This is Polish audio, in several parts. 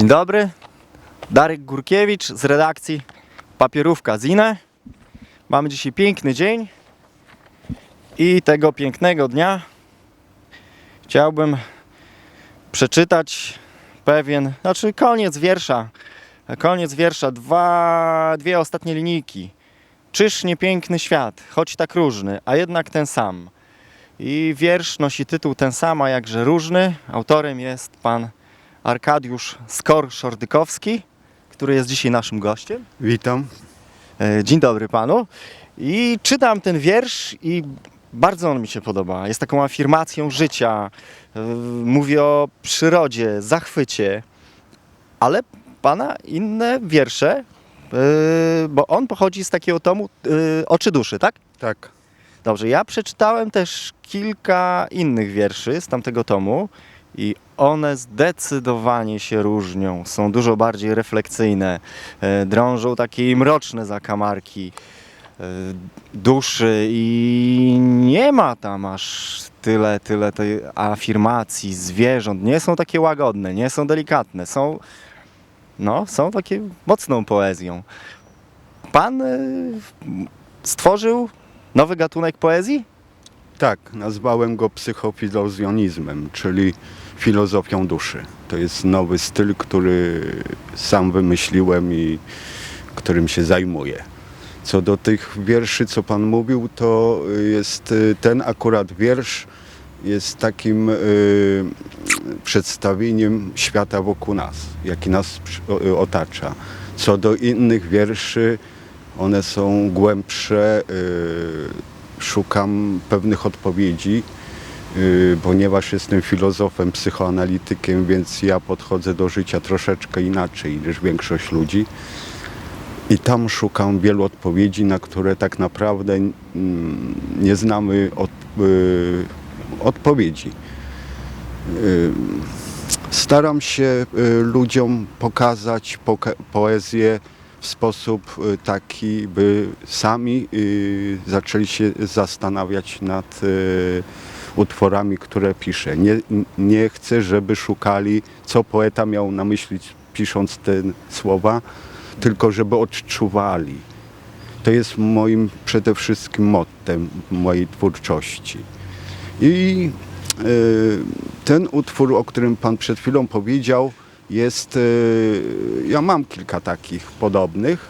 Dzień dobry, Darek Górkiewicz z redakcji Papierówka Zine. Mamy dzisiaj piękny dzień i tego pięknego dnia chciałbym przeczytać pewien, znaczy koniec wiersza, koniec wiersza, dwa, dwie ostatnie linijki. Czyż nie piękny świat, choć tak różny, a jednak ten sam. I wiersz nosi tytuł ten sam, a jakże różny. Autorem jest pan Arkadiusz Skor-Szordykowski, który jest dzisiaj naszym gościem. Witam. E, Dzień dobry panu. I czytam ten wiersz i bardzo on mi się podoba. Jest taką afirmacją życia. E, Mówi o przyrodzie, zachwycie. Ale pana inne wiersze, e, bo on pochodzi z takiego tomu Oczy duszy, tak? Tak. Dobrze, ja przeczytałem też kilka innych wierszy z tamtego tomu i one zdecydowanie się różnią. Są dużo bardziej refleksyjne, e, drążą takie mroczne zakamarki e, duszy i nie ma tam aż tyle, tyle tej afirmacji zwierząt. Nie są takie łagodne, nie są delikatne, są, no, są takie mocną poezją. Pan e, stworzył nowy gatunek poezji? Tak, nazwałem go psychofilozjonizmem, czyli filozofią duszy. To jest nowy styl, który sam wymyśliłem i którym się zajmuję. Co do tych wierszy, co Pan mówił, to jest y, ten akurat wiersz jest takim y, przedstawieniem świata wokół nas, jaki nas o- otacza. Co do innych wierszy, one są głębsze, y, szukam pewnych odpowiedzi, y, ponieważ jestem filozofem, psychoanalitykiem, więc ja podchodzę do życia troszeczkę inaczej niż większość ludzi. I tam szukam wielu odpowiedzi, na które tak naprawdę mm, nie znamy od, y, odpowiedzi. Y, Staram się y, ludziom pokazać poezję w sposób y, taki, by sami y, zaczęli się zastanawiać nad y, utworami, które piszę. Nie, nie chcę, żeby szukali, co poeta miał na myśli pisząc te słowa, tylko żeby odczuwali. To jest moim przede wszystkim mottem mojej twórczości. I ten utwór, o którym Pan przed chwilą powiedział, jest. y, Ja mam kilka takich podobnych.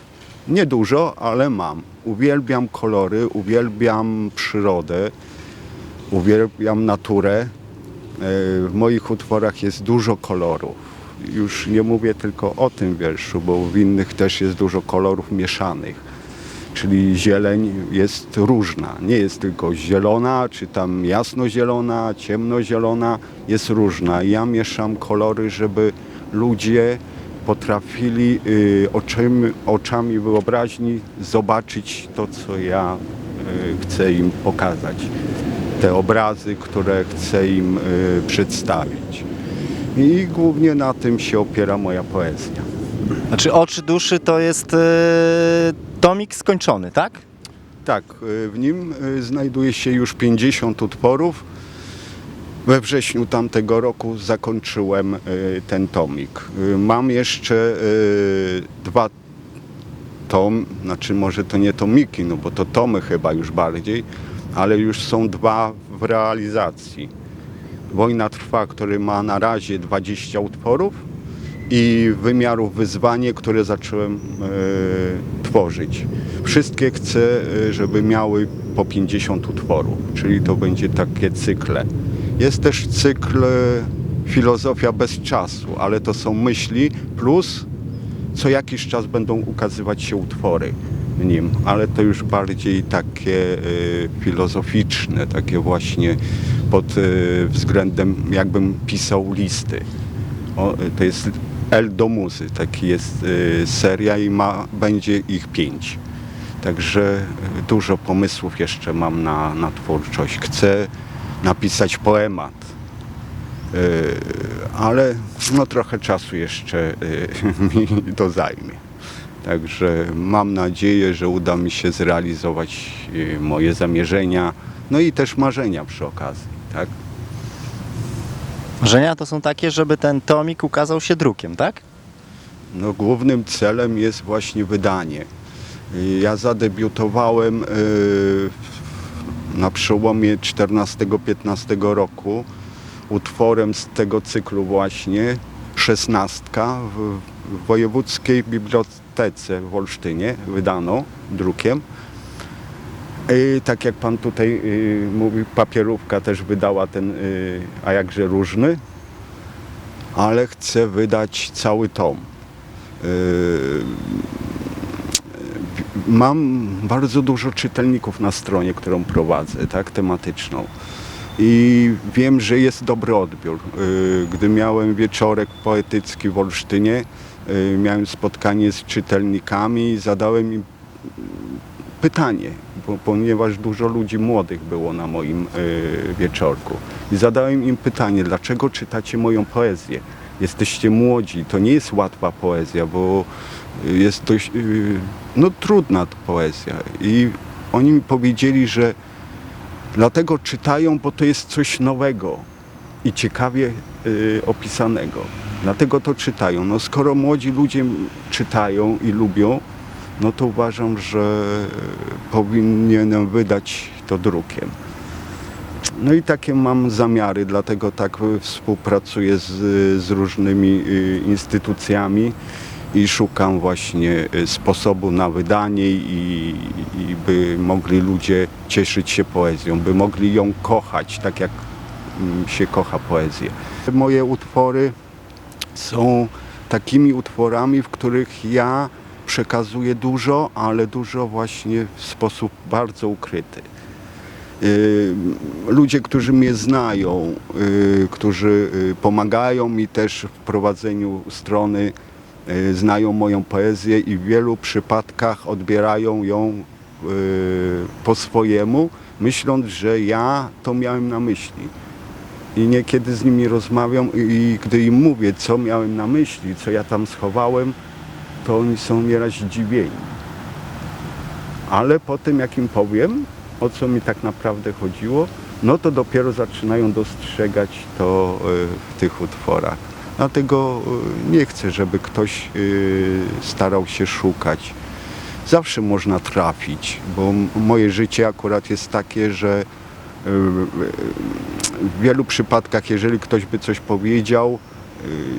Niedużo, ale mam. Uwielbiam kolory, uwielbiam przyrodę, uwielbiam naturę. Y, W moich utworach jest dużo kolorów. Już nie mówię tylko o tym wierszu, bo w innych też jest dużo kolorów mieszanych czyli zieleń jest różna. Nie jest tylko zielona, czy tam jasnozielona, ciemnozielona, jest różna. Ja mieszam kolory, żeby ludzie potrafili y, oczymi, oczami wyobraźni zobaczyć to, co ja y, chcę im pokazać. Te obrazy, które chcę im y, przedstawić. I głównie na tym się opiera moja poezja. Znaczy oczy duszy to jest tomik skończony, tak? Tak, w nim znajduje się już 50 utworów. We wrześniu tamtego roku zakończyłem y, ten tomik. Y, Mam jeszcze y, dwa tom, znaczy może to nie tomiki, no bo to tomy chyba już bardziej, ale już są dwa w realizacji. Wojna trwa, który ma na razie 20 utworów i wymiarów wyzwanie, które zacząłem e, tworzyć. Wszystkie chcę, e, żeby miały po 50 utworów, czyli to będzie takie cykle. Jest też cykl e, filozofia bez czasu, ale to są myśli plus co jakiś czas będą ukazywać się utwory nim, ale to już bardziej takie e, filozoficzne, takie właśnie pod e, względem jakbym pisał listy. O, to jest El do Muzy, taki jest y, seria i ma, będzie ich pięć. Także y, dużo pomysłów jeszcze mam na, na twórczość. Chcę napisać poemat, y, ale no, trochę czasu jeszcze y, mi to zajmie. Także mam nadzieję, że uda mi się zrealizować y, moje zamierzenia, no i też marzenia przy okazji. Tak? Marzenia to są takie, żeby ten tomik ukazał się drukiem, tak? No, głównym celem jest właśnie wydanie. Ja zadebiutowałem w- na przełomie 14-15 roku utworem z tego cyklu właśnie szesnastka w, Wojewódzkiej Bibliotece w Olsztynie wydano drukiem. I tak jak pan tutaj y, mówi, papierówka też wydała ten, y, a jakże różny, ale chcę wydać cały tom. Y, Mam bardzo dużo czytelników na stronie, którą prowadzę, tak, tematyczną. I wiem, że jest dobry odbiór. Y, Gdy miałem wieczorek poetycki w Olsztynie, y, miałem spotkanie z czytelnikami, zadałem im pytanie, bo, ponieważ dużo ludzi młodych było na moim y, wieczorku. I zadałem im pytanie, dlaczego czytacie moją poezję? Jesteście młodzi, to nie jest łatwa poezja, bo jest dość, y, no trudna poezja. I oni mi powiedzieli, że dlatego czytają, bo to jest coś nowego i ciekawie y, opisanego. Dlatego to czytają. No skoro młodzi ludzie czytają i lubią, no to uważam, że powinienem wydać to drukiem. No i takie mam zamiary, dlatego tak współpracuję z, z różnymi y, instytucjami i szukam właśnie y, sposobu na wydanie i, i by mogli ludzie cieszyć się poezją, by mogli ją kochać, tak jak mm, się kocha poezję. Moje utwory są takimi utworami, w których ja przekazuję dużo, ale dużo właśnie w sposób bardzo ukryty. Y, Ludzie, którzy mnie znają, y, którzy pomagają mi też w prowadzeniu strony, znają moją poezję i w wielu przypadkach odbierają ją y, po swojemu, myśląc, że ja to miałem na myśli. I niekiedy z nimi rozmawiam i, gdy im mówię, co miałem na myśli, co ja tam schowałem, to oni są nieraz zdziwieni. Ale po tym, jak im powiem, o co mi tak naprawdę chodziło, no to dopiero zaczynają dostrzegać to y, w tych utworach. Dlatego y, nie chcę, żeby ktoś y, starał się szukać. Zawsze można trafić, bo moje życie akurat jest takie, że y, w wielu przypadkach, jeżeli ktoś by coś powiedział,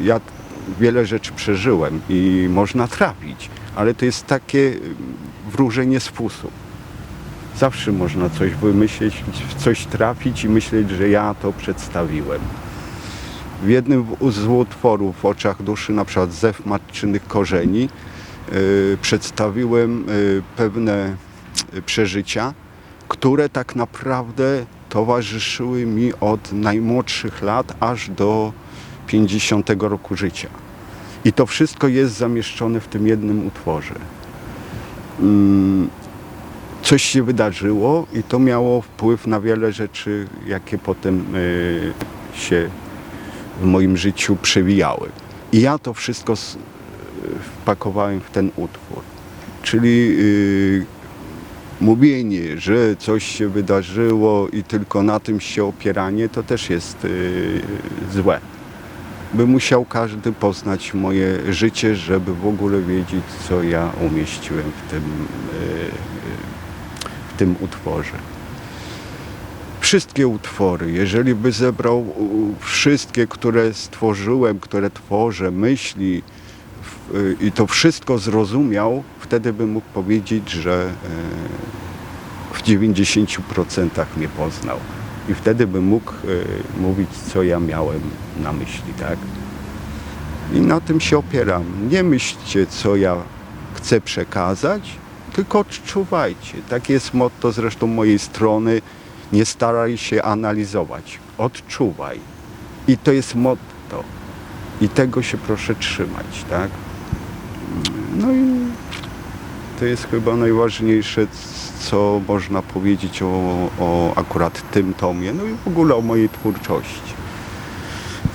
ja wiele rzeczy przeżyłem i można trafić, ale to jest takie wróżenie z fusu. Zawsze można coś wymyślić, w coś trafić i myśleć, że ja to przedstawiłem. W jednym z utworów w oczach duszy, na przykład Zew matczynych korzeni, y, przedstawiłem y, pewne y, przeżycia, które tak naprawdę towarzyszyły mi od najmłodszych lat aż do 50 roku życia. I to wszystko jest zamieszczone w tym jednym utworze. Mm, Coś się wydarzyło i to miało wpływ na wiele rzeczy, jakie potem się w moim życiu przewijały. I ja to wszystko s- wpakowałem w ten utwór. Czyli y, mówienie, że coś się wydarzyło i tylko na tym się opieranie, to też jest y, złe. By musiał każdy poznać moje życie, żeby w ogóle wiedzieć, co ja umieściłem w tym, y, w tym utworze. Wszystkie utwory, jeżeli by zebrał wszystkie, które stworzyłem, które tworzę, myśli y, i to wszystko zrozumiał, wtedy bym mógł powiedzieć, że y, w 90% mnie poznał. I wtedy bym mógł y, mówić, co ja miałem na myśli, tak? I na tym się opieram. Nie myślcie, co ja chcę przekazać, tylko odczuwajcie. Takie jest motto zresztą mojej strony. Nie staraj się analizować, odczuwaj. I to jest motto. I tego się proszę trzymać, tak? No i to jest chyba najważniejsze, co można powiedzieć o, o akurat tym tomie, no i w ogóle o mojej twórczości.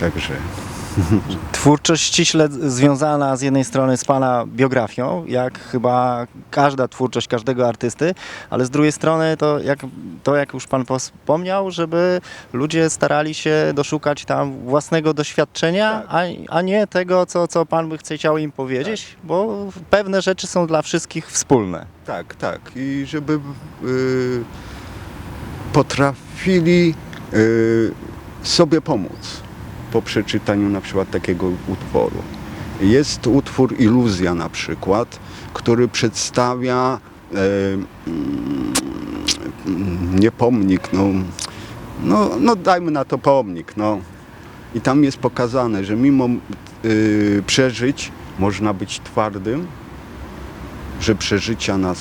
Także Twórczość ściśle związana z jednej strony z Pana biografią, jak chyba każda twórczość każdego artysty, ale z drugiej strony to jak, to jak już Pan wspomniał, żeby ludzie starali się doszukać tam własnego doświadczenia, a, a nie tego, co, co Pan by chciał im powiedzieć, bo pewne rzeczy są dla wszystkich wspólne. Tak, tak. I żeby y, potrafili y, sobie pomóc po przeczytaniu na przykład takiego utworu. Jest utwór Iluzja na przykład, który przedstawia e, mm, nie pomnik, no, no, no dajmy na to pomnik, no. I tam jest pokazane, że mimo y, przeżyć można być twardym, że przeżycia nas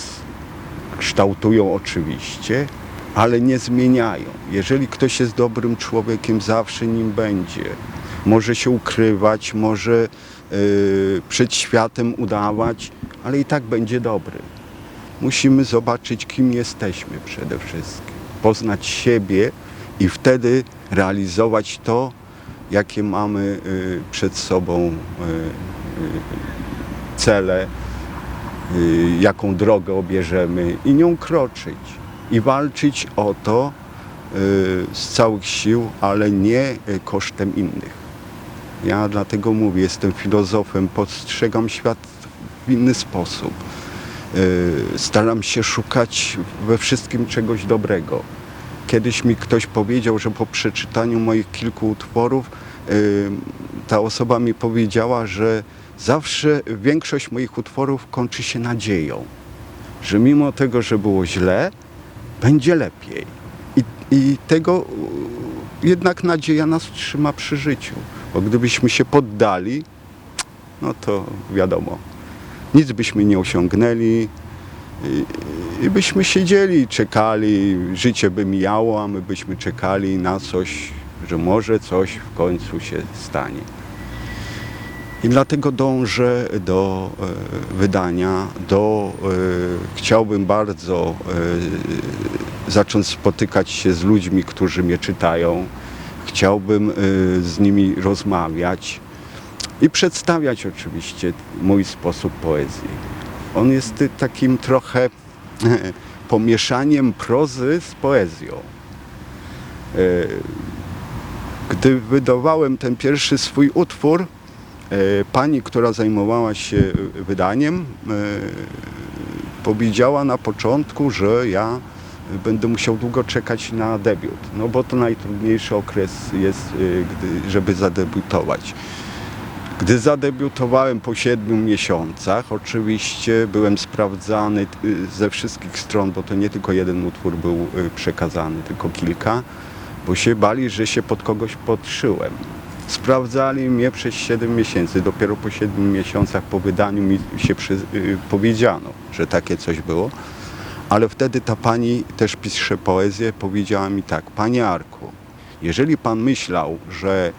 kształtują oczywiście, ale nie zmieniają. Jeżeli ktoś jest dobrym człowiekiem, zawsze nim będzie. Może się ukrywać, może y, przed światem udawać, ale i tak będzie dobry. Musimy zobaczyć, kim jesteśmy przede wszystkim. Poznać siebie i wtedy realizować to, jakie mamy y, przed sobą y, y, cele, y, jaką drogę obierzemy i nią kroczyć. I walczyć o to y, z całych sił, ale nie y, kosztem innych. Ja dlatego mówię, jestem filozofem, postrzegam świat w inny sposób. Y, Staram się szukać we wszystkim czegoś dobrego. Kiedyś mi ktoś powiedział, że po przeczytaniu moich kilku utworów ta osoba mi powiedziała, że zawsze większość moich utworów kończy się nadzieją, że mimo tego, że było źle, będzie lepiej. I, i tego jednak nadzieja nas trzyma przy życiu, bo gdybyśmy się poddali, no to wiadomo, nic byśmy nie osiągnęli i, i byśmy siedzieli czekali, życie by mijało, a my byśmy czekali na coś, że może coś w końcu się stanie. I dlatego dążę do e, wydania, do, e, chciałbym bardzo e, zacząć spotykać się z ludźmi, którzy mnie czytają. Chciałbym z nimi rozmawiać i przedstawiać oczywiście mój sposób poezji. On jest takim trochę pomieszaniem prozy z poezją. Gdy wydawałem ten pierwszy swój utwór, pani, która zajmowała się wydaniem, e, powiedziała na początku, że ja będę musiał długo czekać na debiut, no bo to najtrudniejszy okres jest, żeby zadebiutować. Gdy zadebiutowałem po siedmiu miesiącach, oczywiście byłem sprawdzany ze wszystkich stron, bo to nie tylko jeden utwór był przekazany, tylko kilka, bo się bali, że się pod kogoś podszyłem. Sprawdzali mnie przez 7 miesięcy. Dopiero po 7 miesiącach po wydaniu mi się przy, y, powiedziano, że takie coś było. Ale wtedy ta pani też pisze poezję, powiedziała mi tak, panie Arku, jeżeli pan myślał, że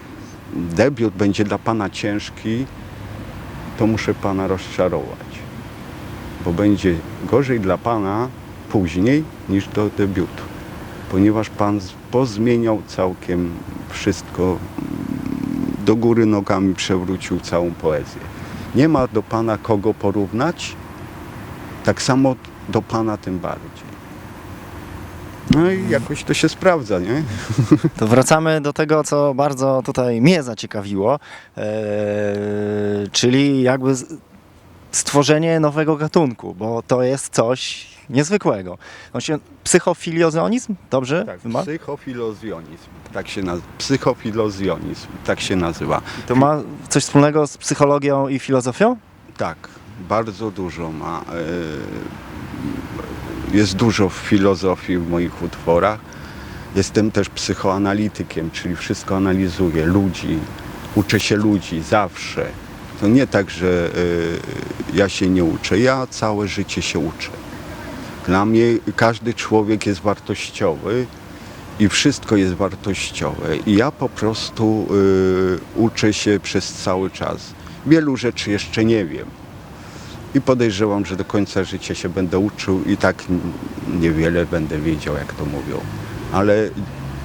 debiut będzie dla pana ciężki, to muszę pana rozczarować. Bo będzie gorzej dla pana później niż do debiutu. Ponieważ pan pozmieniał całkiem wszystko, do góry nogami przewrócił całą poezję. Nie ma do pana kogo porównać, tak samo do pana tym bardziej. No i jakoś to się sprawdza, nie? To wracamy do tego, co bardzo tutaj mnie zaciekawiło, e, czyli jakby stworzenie nowego gatunku, bo to jest coś niezwykłego. On się, psychofiliozjonizm, dobrze? Tak, Ma? psychofilozjonizm. Tak się nazywa. Psychofilozjonizm, tak się nazywa. To ma coś wspólnego z psychologią i filozofią? Tak, bardzo dużo ma. e, Jest dużo filozofii w moich utworach. Jestem też psychoanalitykiem, czyli wszystko analizuję, ludzi, uczę się ludzi zawsze. To nie tak, że e, ja się nie uczę, ja całe życie się uczę. Dla mnie każdy człowiek jest wartościowy i wszystko jest wartościowe. I ja po prostu y, uczę się przez cały czas. Wielu rzeczy jeszcze nie wiem. I podejrzewam, że do końca życia się będę uczył i tak niewiele będę wiedział, jak to mówią. Ale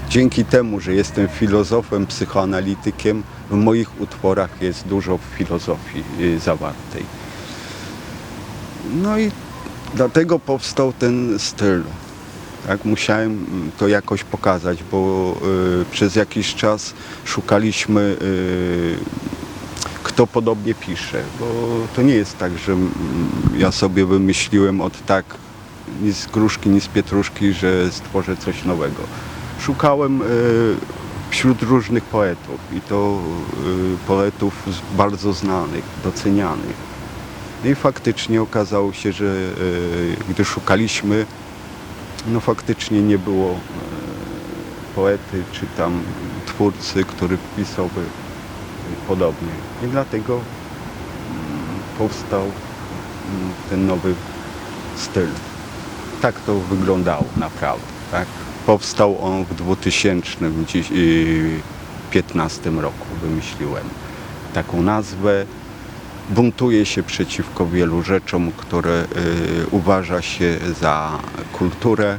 dzięki temu, że jestem filozofem, psychoanalitykiem, w moich utworach jest dużo filozofii y, zawartej. No i dlatego powstał ten styl. Tak, musiałem mm, to jakoś pokazać, bo y, przez jakiś czas szukaliśmy, y, kto podobnie pisze, bo to nie jest tak, że mm, ja sobie wymyśliłem od tak ni z gruszki, ni z pietruszki, że stworzę coś nowego. Szukałem y, wśród różnych poetów i to y, poetów bardzo znanych, docenianych. I faktycznie okazało się, że y, gdy szukaliśmy, no faktycznie nie było e, poety czy tam twórcy, który pisałby podobnie. I dlatego mm, powstał mm, ten nowy styl. Tak to wyglądało naprawdę. Tak? Powstał on w 2015 roku, wymyśliłem taką nazwę. Buntuje się przeciwko wielu rzeczom, które y, uważa się za kulturę.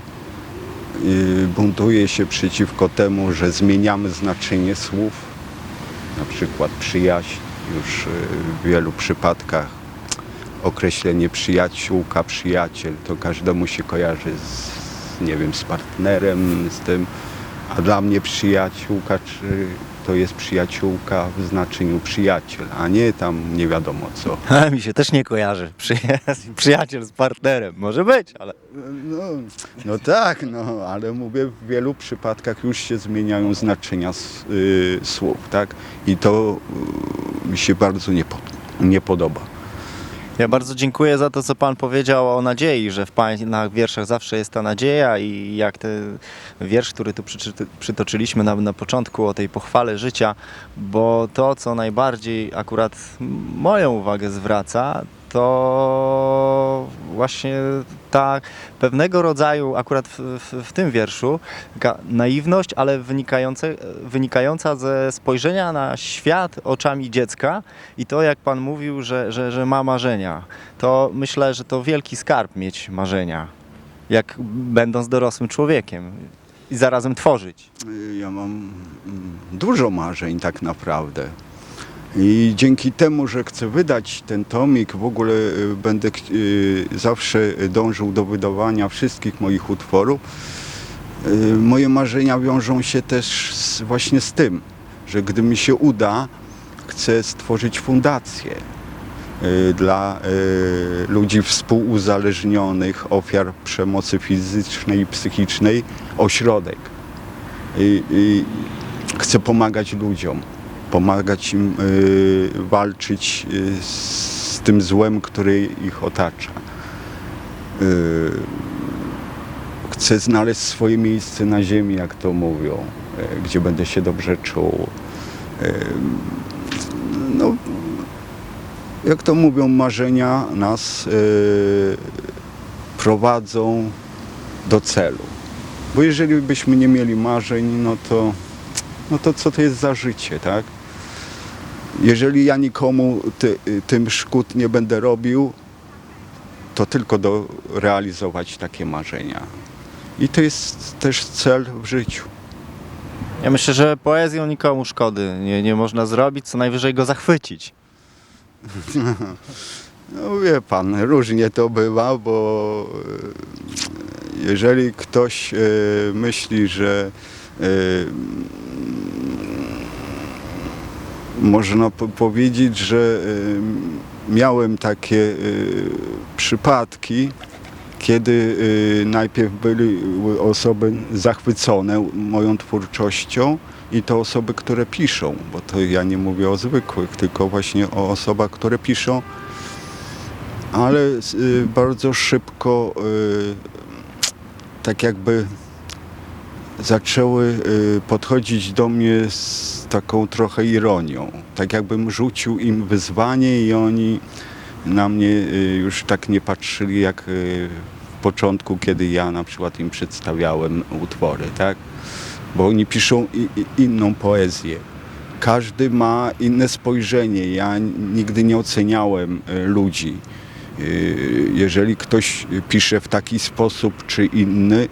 Y, buntuje się przeciwko temu, że zmieniamy znaczenie słów. Na przykład przyjaźń już y, w wielu przypadkach określenie przyjaciółka, przyjaciel to każdemu się kojarzy z, nie wiem, z partnerem, z tym, a dla mnie przyjaciółka czy to jest przyjaciółka w znaczeniu przyjaciel, a nie tam nie wiadomo co. Ale mi się też nie kojarzy. Przyja- Przyjaciel z partnerem. Może być, ale... No, no tak, no, ale mówię, w wielu przypadkach już się zmieniają znaczenia s- y, słów, tak? I to y, mi się bardzo nie, pod, nie podoba. Ja bardzo dziękuję za to, co Pan powiedział o nadziei, że w Pana wierszach zawsze jest ta nadzieja i jak ten wiersz, który tu przytoczyliśmy na, na początku o tej pochwale życia, bo to, co najbardziej akurat moją uwagę zwraca, to właśnie ta pewnego rodzaju, akurat w, w, w tym wierszu, taka naiwność, ale wynikająca ze spojrzenia na świat oczami dziecka i to, jak Pan mówił, że, że, że ma marzenia, to myślę, że to wielki skarb mieć marzenia, jak będąc dorosłym człowiekiem i zarazem tworzyć. Ja mam dużo marzeń tak naprawdę. I dzięki temu, że chcę wydać ten tomik, w ogóle y, będę y, zawsze dążył do wydawania wszystkich moich utworów. Y, Moje marzenia wiążą się też z, właśnie z tym, że gdy mi się uda, chcę stworzyć fundację dla ludzi współuzależnionych, ofiar przemocy fizycznej i psychicznej, ośrodek. I, i chcę pomagać ludziom, pomagać im y, walczyć y, z tym złem, który ich otacza. Y, chcę znaleźć swoje miejsce na ziemi, jak to mówią, gdzie będę się dobrze czuł. No, jak to mówią, marzenia nas prowadzą do celu. Bo jeżeli byśmy nie mieli marzeń, no to, no to co to jest za życie, tak? Jeżeli ja nikomu ty, tym szkód nie będę robił, to tylko do realizować takie marzenia. I to jest też cel w życiu. Ja myślę, że poezją nikomu szkody nie, nie można zrobić, co najwyżej go zachwycić. No wie pan, różnie to bywa, bo e, jeżeli ktoś e, myśli, że e, można po- powiedzieć, że e, miałem takie e, przypadki, kiedy e, najpierw były osoby zachwycone moją twórczością i to osoby, które piszą, bo to ja nie mówię o zwykłych, tylko właśnie o osobach, które piszą, ale y, bardzo szybko y, tak jakby zaczęły y, podchodzić do mnie z taką trochę ironią. Tak jakbym rzucił im wyzwanie i oni na mnie y, już tak nie patrzyli jak y, w początku, kiedy ja na przykład im przedstawiałem utwory, tak? Bo oni piszą inną poezję. Każdy ma inne spojrzenie. Ja nigdy nie oceniałem ludzi. Jeżeli ktoś pisze w taki sposób czy inny,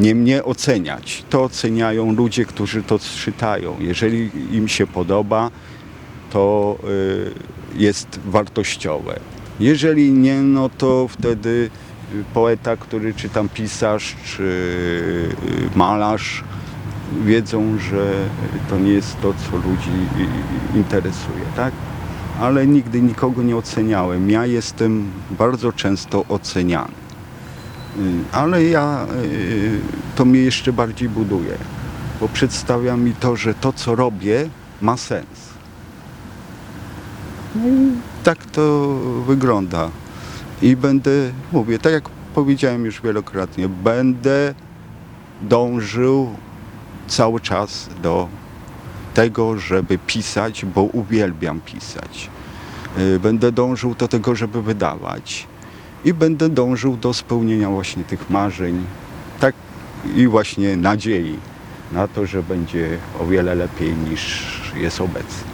nie mnie oceniać. To oceniają ludzie, którzy to czytają. Jeżeli im się podoba, to y, jest wartościowe. Jeżeli nie, no to wtedy y, poeta, który czy tam pisarz, czy y, malarz wiedzą, że to nie jest to, co ludzi interesuje, tak? Ale nigdy nikogo nie oceniałem. Ja jestem bardzo często oceniany. Y, Ale ja, y, to mnie jeszcze bardziej buduje, bo przedstawia mi to, że to, co robię, ma sens. No tak to wygląda. I będę, mówię, tak jak powiedziałem już wielokrotnie, będę dążył cały czas do tego, żeby pisać, bo uwielbiam pisać. Y, Będę dążył do tego, żeby wydawać. I będę dążył do spełnienia właśnie tych marzeń, tak i właśnie nadziei na to, że będzie o wiele lepiej niż jest obecnie.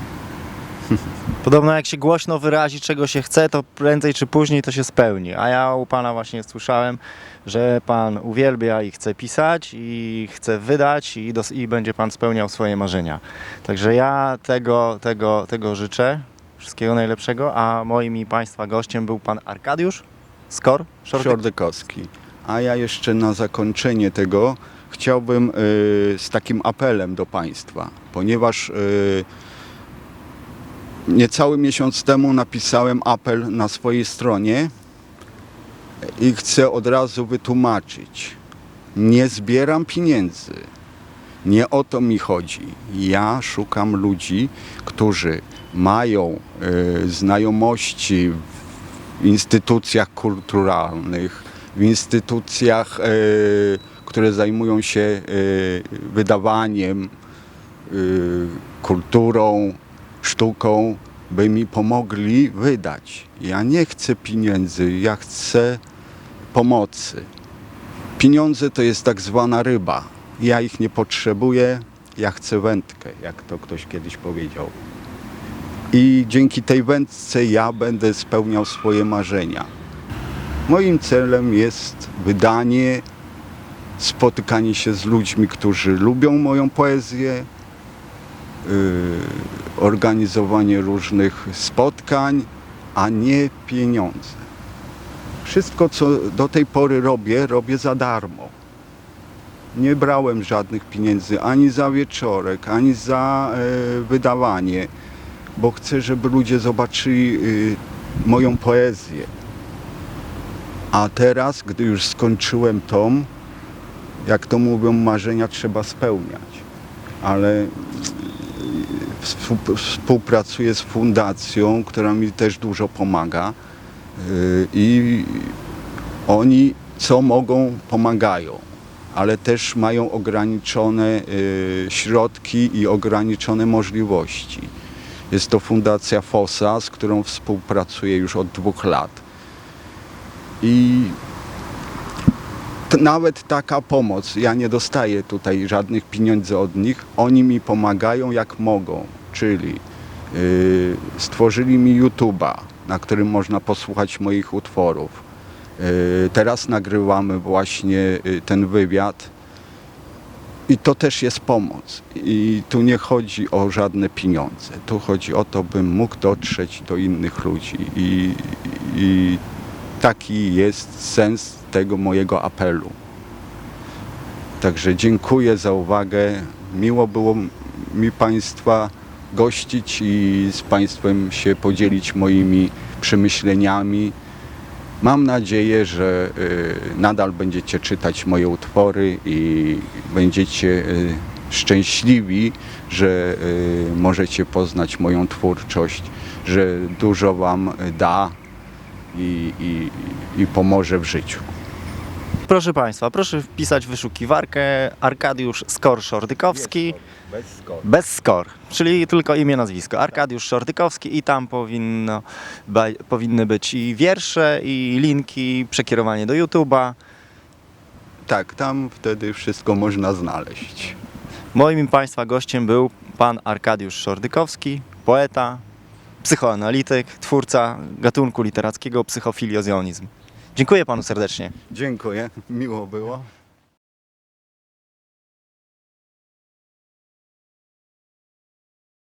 Podobno jak się głośno wyrazi, czego się chce, to prędzej czy później to się spełni. A ja u pana właśnie słyszałem, że pan uwielbia i chce pisać, i chce wydać, i, i będzie pan spełniał swoje marzenia. Także ja tego, tego, tego życzę. Wszystkiego najlepszego. A moim i państwa gościem był pan Arkadiusz Skor. Szortyk- Szordykowski. A ja jeszcze na zakończenie tego chciałbym y, z takim apelem do Państwa, ponieważ y, niecały miesiąc temu napisałem apel na swojej stronie i chcę od razu wytłumaczyć. Nie zbieram pieniędzy. Nie o to mi chodzi. Ja szukam ludzi, którzy mają y, znajomości w instytucjach kulturalnych, w instytucjach, e, które zajmują się e, wydawaniem, e, kulturą, sztuką, by mi pomogli wydać. Ja nie chcę pieniędzy, ja chcę pomocy. Pieniądze to jest tak zwana ryba. Ja ich nie potrzebuję, ja chcę wędkę, jak to ktoś kiedyś powiedział. I dzięki tej wędce ja będę spełniał swoje marzenia. Moim celem jest wydanie, spotykanie się z ludźmi, którzy lubią moją poezję, yy, organizowanie różnych spotkań, a nie pieniądze. Wszystko, co do tej pory robię, robię za darmo. Nie brałem żadnych pieniędzy ani za wieczorek, ani za e, wydawanie, bo chcę, żeby ludzie zobaczyli y, moją poezję. A teraz, gdy już skończyłem tom, jak to mówią, marzenia trzeba spełniać. Ale y, współ- współpracuję z fundacją, która mi też dużo pomaga y, i oni co mogą, pomagają, ale też mają ograniczone środki i ograniczone możliwości. Jest to Fundacja FOSA, z którą współpracuję już od dwóch lat. I nawet taka pomoc, ja nie dostaję tutaj żadnych pieniędzy od nich, oni mi pomagają jak mogą, czyli y, stworzyli mi YouTube'a, na którym można posłuchać moich utworów. Y, teraz nagrywamy właśnie y, ten wywiad i to też jest pomoc. I tu nie chodzi o żadne pieniądze. Tu chodzi o to, bym mógł dotrzeć do innych ludzi. I, i taki jest sens tego mojego apelu. Także dziękuję za uwagę. Miło było mi Państwa gościć i z Państwem się podzielić moimi przemyśleniami. Mam nadzieję, że y, nadal będziecie czytać moje utwory i będziecie y, szczęśliwi, że y, możecie poznać moją twórczość, że dużo Wam da i, i, i pomoże w życiu. Proszę Państwa, proszę wpisać w wyszukiwarkę Arkadiusz Skor Szordykowski. Bez skoru. Bez skor, czyli tylko imię, nazwisko. Arkadiusz Szordykowski i tam powinno, ba, powinny być i wiersze, i linki, przekierowanie do YouTube'a. Tak, tam wtedy wszystko można znaleźć. Moim Państwa gościem był pan Arkadiusz Szordykowski, poeta, psychoanalityk, twórca gatunku literackiego psychofiliozjonizm. Dziękuję Panu serdecznie. Dziękuję, miło było.